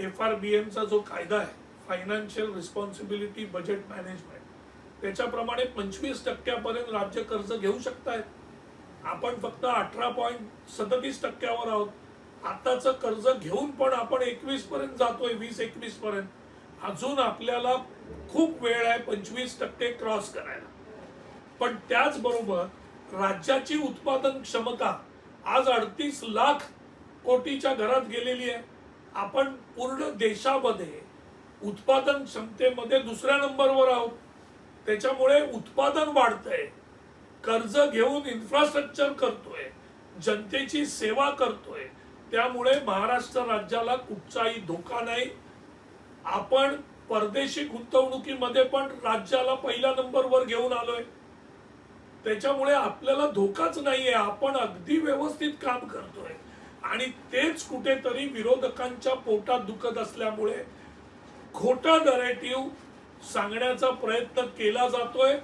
F R B एमचा जो कायदा आहे फायनान्शियल रिस्पॉन्सिबिलिटी बजेट मॅनेजमेंट त्याच्याप्रमाणे पंचवीस टक्क्यापर्यंत राज्य कर्ज घेऊ शकतायत आपण फक्त अठरा पॉईंट सदतीस टक्क्यावर आहोत. आताचं कर्ज घेऊन पण आपण एकवीस पर्यंत जातोय वीस एकवीस पर्यंत अजून आपल्याला खूप वेळ आहे पंचवीस टक्के क्रॉस करायला. पण त्याचबरोबर राज्याची उत्पादन क्षमता आज अडतीस लाख कोटीच्या घरात गेलेली आहे. आपण पूर्ण देशामध्ये उत्पादन क्षमतेमध्ये दुसऱ्या नंबरवर आहोत. त्याच्यामुळे उत्पादन वाढतंय. कर्ज घेऊन इन्फ्रास्ट्रक्चर करतोय. जनतेची सेवा करतोय. त्यामुळे महाराष्ट्र राज्याला कुठचाही धोका नाही. आपण परदेशी गुंतवणुकीमध्ये पण राज्याला पहिल्या नंबरवर घेऊन आलोय. त्याच्यामुळे आपल्याला धोकाच नाहीये. आपण अगदी व्यवस्थित काम करतोय. आणि तेच कुठेतरी विरोधकांच्या पोटात दुखत असल्यामुळे खोटा नरेटिव्ह सांगण्याचा प्रयत्न केला जातोय.